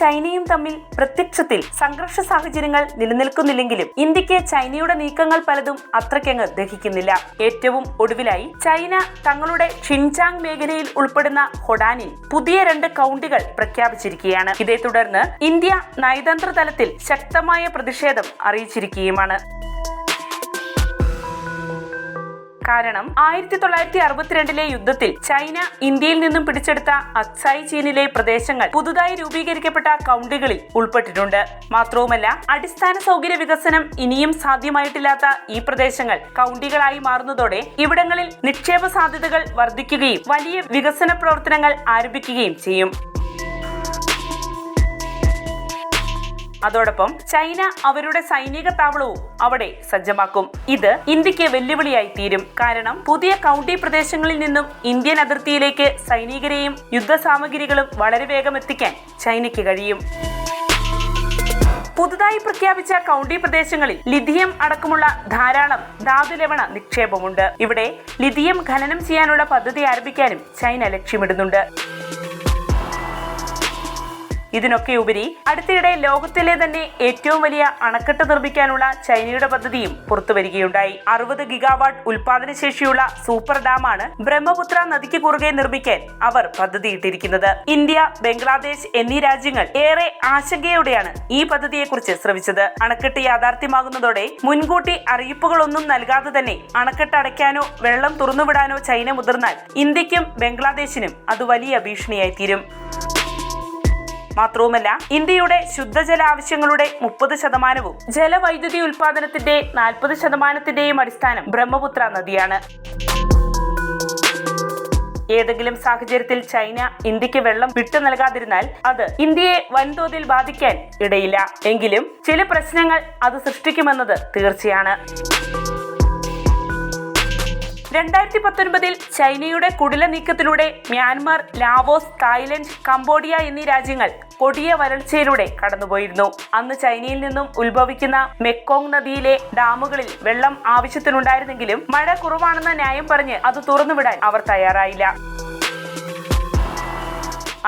ചൈനയും തമ്മിൽ പ്രത്യക്ഷത്തിൽ സംഘർഷ സാഹചര്യങ്ങൾ നിലനിൽക്കുന്നില്ലെങ്കിലും ഇന്ത്യയ്ക്ക് ചൈനയുടെ നീക്കങ്ങൾ പലതും അത്രയ്ക്കങ്ങ് ദഹിക്കുന്നില്ല. ഏറ്റവും ഒടുവിലായി ചൈന തങ്ങളുടെ ഷിൻചാങ് മേഖലയിൽ ഉൾപ്പെടുന്ന ഹൊഡാനിൽ പുതിയ രണ്ട് കൗണ്ടികൾ പ്രഖ്യാപിച്ചിരിക്കുകയാണ്. ഇതേ തുടർന്ന് ഇന്ത്യ നയതന്ത്ര തലത്തിൽ ശക്തമായ പ്രതിഷേധം അറിയിച്ചിരിക്കുകയുമാണ്. കാരണം ആയിരത്തി തൊള്ളായിരത്തി അറുപത്തിരണ്ടിലെ യുദ്ധത്തിൽ ചൈന ഇന്ത്യയിൽ നിന്നും പിടിച്ചെടുത്ത അക്സായി ചീനിലെ പ്രദേശങ്ങൾ പുതുതായി രൂപീകരിക്കപ്പെട്ട കൗണ്ടികളിൽ ഉൾപ്പെട്ടിട്ടുണ്ട്. മാത്രവുമല്ല അടിസ്ഥാന സൗകര്യ വികസനം ഇനിയും സാധ്യമായിട്ടില്ലാത്ത ഈ പ്രദേശങ്ങൾ കൗണ്ടികളായി മാറുന്നതോടെ ഇവിടങ്ങളിൽ നിക്ഷേപ സാധ്യതകൾ വർദ്ധിക്കുകയും വലിയ വികസന പ്രവർത്തനങ്ങൾ ആരംഭിക്കുകയും ചെയ്യും. അതോടൊപ്പം ചൈന അവരുടെ സൈനിക താവളവും അവിടെ സജ്ജമാക്കും. ഇത് ഇന്ത്യയ്ക്ക് വെല്ലുവിളിയായി തീരും. കാരണം പുതിയ കൗണ്ടി പ്രദേശങ്ങളിൽ നിന്നും ഇന്ത്യൻ അതിർത്തിയിലേക്ക് സൈനികരെയും യുദ്ധസാമഗ്രികളും വളരെ വേഗം എത്തിക്കാൻ ചൈനയ്ക്ക് കഴിയും. പുതുതായി പ്രഖ്യാപിച്ച കൗണ്ടി പ്രദേശങ്ങളിൽ ലിഥിയം അടക്കമുള്ള ധാരാളം ധാതുലവണ നിക്ഷേപമുണ്ട്. ഇവിടെ ലിഥിയം ഖനനം ചെയ്യാനുള്ള പദ്ധതി ആരംഭിക്കാനും ചൈന ലക്ഷ്യമിടുന്നുണ്ട്. ഇതിനൊക്കെ ഉപരി അടുത്തിടെ ലോകത്തിലെ തന്നെ ഏറ്റവും വലിയ അണക്കെട്ട് നിർമ്മിക്കാനുള്ള ചൈനയുടെ പദ്ധതിയും പുറത്തുവരികയുണ്ടായി. അറുപത് ഗിഗാവാട്ട് ഉൽപാദന ശേഷിയുള്ള സൂപ്പർ ഡാമാണ് ബ്രഹ്മപുത്ര നദിക്ക് കുറുകെ നിർമ്മിക്കാൻ അവർ പദ്ധതിയിട്ടിരിക്കുന്നത്. ഇന്ത്യ ബംഗ്ലാദേശ് എന്നീ രാജ്യങ്ങൾ ഏറെ ആശങ്കയോടെയാണ് ഈ പദ്ധതിയെക്കുറിച്ച് ശ്രമിച്ചത് അണക്കെട്ട് യാഥാർത്ഥ്യമാകുന്നതോടെ മുൻകൂട്ടി അറിയിപ്പുകളൊന്നും നൽകാതെ തന്നെ അണക്കെട്ട് അടയ്ക്കാനോ വെള്ളം തുറന്നുവിടാനോ ചൈന മുതിർന്നാൽ ഇന്ത്യക്കും ബംഗ്ലാദേശിനും അത് വലിയ ഭീഷണിയായി തീരും മാത്രവുമല്ല ഇന്ത്യയുടെ ശുദ്ധജല ആവശ്യങ്ങളുടെ മുപ്പത് ശതമാനവും ജലവൈദ്യുതി ഉൽപാദനത്തിന്റെ നാൽപ്പത് ശതമാനത്തിന്റെയും അടിസ്ഥാനം ബ്രഹ്മപുത്ര നദിയാണ്. ഏതെങ്കിലും സാഹചര്യത്തിൽ ചൈന ഇന്ത്യയ്ക്ക് വെള്ളം വിട്ടു നൽകാതിരുന്നാൽ അത് ഇന്ത്യയെ വൻതോതിൽ ബാധിക്കാൻ ഇടയില്ല. എങ്കിലും ചില പ്രശ്നങ്ങൾ അത് സൃഷ്ടിക്കുമെന്നത് തീർച്ചയാണ്. രണ്ടായിരത്തി പത്തൊൻപതിൽ ചൈനയുടെ കുടില നീക്കത്തിലൂടെ മ്യാൻമാർ ലാവോസ് തായ്ലൻഡ് കംബോഡിയ എന്നീ രാജ്യങ്ങൾ കൊടിയ വരൾച്ചയിലൂടെ കടന്നുപോയിരുന്നു. അന്ന് ചൈനയിൽ നിന്നും ഉത്ഭവിക്കുന്ന മെക്കോങ് നദിയിലെ ഡാമുകളിൽ വെള്ളം ആവശ്യത്തിനുണ്ടായിരുന്നെങ്കിലും മഴ കുറവാണെന്ന ന്യായം പറഞ്ഞ് അത് തുറന്നുവിടാൻ അവർ തയ്യാറായില്ല.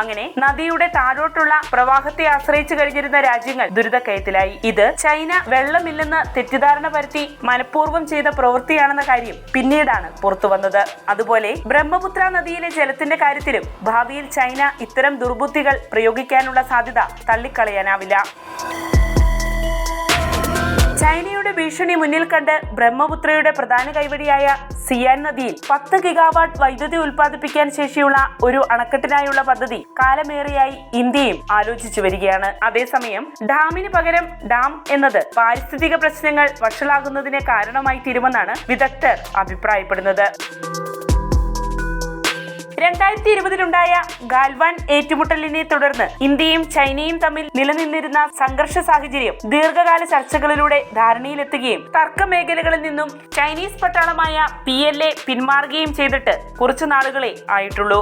അങ്ങനെ നദിയുടെ താഴോട്ടുള്ള പ്രവാഹത്തെ ആശ്രയിച്ചു കഴിഞ്ഞിരുന്ന രാജ്യങ്ങൾ ദുരിതക്കയത്തിലായി. ഇത് ചൈന വെള്ളമില്ലെന്ന് തെറ്റിദ്ധാരണ പരത്തി മനഃപൂർവം ചെയ്ത പ്രവൃത്തിയാണെന്ന കാര്യം പിന്നീടാണ് പുറത്തു വന്നത്. അതുപോലെ ബ്രഹ്മപുത്ര നദിയിലെ ജലത്തിന്റെ കാര്യത്തിലും ഭാവിയിൽ ചൈന ഇത്തരം ദുർബുദ്ധികൾ പ്രയോഗിക്കാനുള്ള സാധ്യത തള്ളിക്കളയാനാവില്ല. ചൈനയുടെ ഭീഷണി മുന്നിൽ കണ്ട് ബ്രഹ്മപുത്രയുടെ പ്രധാന കൈവഴിയായ സിയാൻ നദിയിൽ പത്ത് ഗിഗാവാട്ട് വൈദ്യുതി ഉൽപ്പാദിപ്പിക്കാൻ ശേഷിയുള്ള ഒരു അണക്കെട്ടിനായുള്ള പദ്ധതി കാലമേറെയായി ഇന്ത്യയും ആലോചിച്ചു വരികയാണ്. അതേസമയം ഡാമിന് പകരം ഡാം എന്നത് പാരിസ്ഥിതിക പ്രശ്നങ്ങൾ വഷളാകുന്നതിന് കാരണമായി തീരുമെന്നാണ് വിദഗ്ധർ അഭിപ്രായപ്പെടുന്നത്. രണ്ടായിരത്തി ഇരുപതിലുണ്ടായ ഗാൽവാൻ ഏറ്റുമുട്ടലിനെ തുടർന്ന് ഇന്ത്യയും ചൈനയും തമ്മിൽ നിലനിന്നിരുന്ന സംഘർഷ സാഹചര്യം ദീർഘകാല ചർച്ചകളിലൂടെ ധാരണയിലെത്തുകയും തർക്ക മേഖലകളിൽ നിന്നും ചൈനീസ് പട്ടാളമായ പി എൽ എ പിന്മാറുകയും ചെയ്തിട്ട് കുറച്ചു നാളുകളെ ആയിട്ടുള്ളൂ.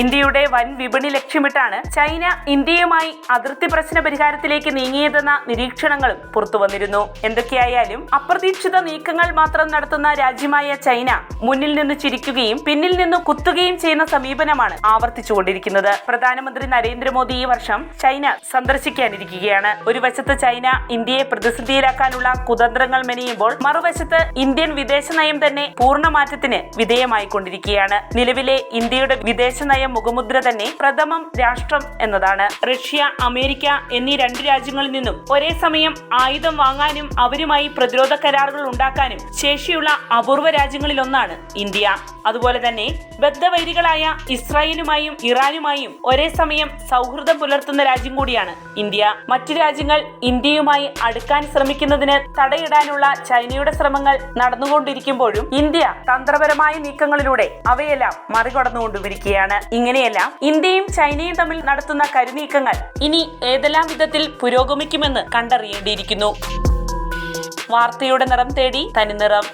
ഇന്ത്യയുടെ വൻ വിപണി ലക്ഷ്യമിട്ടാണ് ചൈന ഇന്ത്യയുമായി അതിർത്തി പ്രശ്ന പരിഹാരത്തിലേക്ക് നീങ്ങിയതെന്ന നിരീക്ഷണങ്ങളും പുറത്തുവന്നിരുന്നു. എന്തൊക്കെയായാലും അപ്രതീക്ഷിത നീക്കങ്ങൾ മാത്രം നടത്തുന്ന രാജ്യമായ ചൈന മുന്നിൽ നിന്ന് ചിരിക്കുകയും പിന്നിൽ നിന്ന് കുത്തുകയും ചെയ്യുന്ന സമീപനമാണ് ആവർത്തിച്ചുകൊണ്ടിരിക്കുന്നത്. പ്രധാനമന്ത്രി നരേന്ദ്രമോദി ഈ വർഷം ചൈന സന്ദർശിക്കാനിരിക്കുകയാണ്. ഒരു വശത്ത് ചൈന ഇന്ത്യയെ പ്രതിസന്ധിയിലാക്കാനുള്ള കുതന്ത്രങ്ങൾ മെനയുമ്പോൾ മറുവശത്ത് ഇന്ത്യൻ വിദേശ നയം തന്നെ പൂർണമാറ്റത്തിന് വിധേയമായിക്കൊണ്ടിരിക്കുകയാണ്. നിലവിലെ ഇന്ത്യയുടെ വിദേശ നയം മുഖമുദ്ര തന്നെ പ്രഥമം രാഷ്ട്രം എന്നതാണ്. റഷ്യ അമേരിക്ക എന്നീ രണ്ട് രാജ്യങ്ങളിൽ നിന്നും ഒരേ സമയം ആയുധം വാങ്ങാനും അവരുമായി പ്രതിരോധ കരാറുകൾ ഉണ്ടാക്കാനും ശേഷിയുള്ള അപൂർവ രാജ്യങ്ങളിലൊന്നാണ് ഇന്ത്യ. അതുപോലെ തന്നെ ബദ്ധവൈരികളായ ഇസ്രായേലുമായും ഇറാനുമായും ഒരേ സമയം സൗഹൃദം പുലർത്തുന്ന രാജ്യം കൂടിയാണ് ഇന്ത്യ. മറ്റു രാജ്യങ്ങൾ ഇന്ത്യയുമായി അടുക്കാൻ ശ്രമിക്കുന്നതിന് തടയിടാനുള്ള ചൈനയുടെ ശ്രമങ്ങൾ നടന്നുകൊണ്ടിരിക്കുമ്പോഴും ഇന്ത്യ തന്ത്രപരമായ നീക്കങ്ങളിലൂടെ അവയെല്ലാം മറികടന്നുകൊണ്ടിരിക്കുകയാണ്. ഇങ്ങനെയെല്ലാം ഇന്ത്യയും ചൈനയും തമ്മിൽ നടത്തുന്ന കരുനീക്കങ്ങൾ ഇനി ഏതെല്ലാം വിധത്തിൽ പുരോഗമിക്കുമെന്ന് കണ്ടറിയേണ്ടിയിരിക്കുന്നു. വാർത്തയുടെ നിറം തേടി തനിനിറം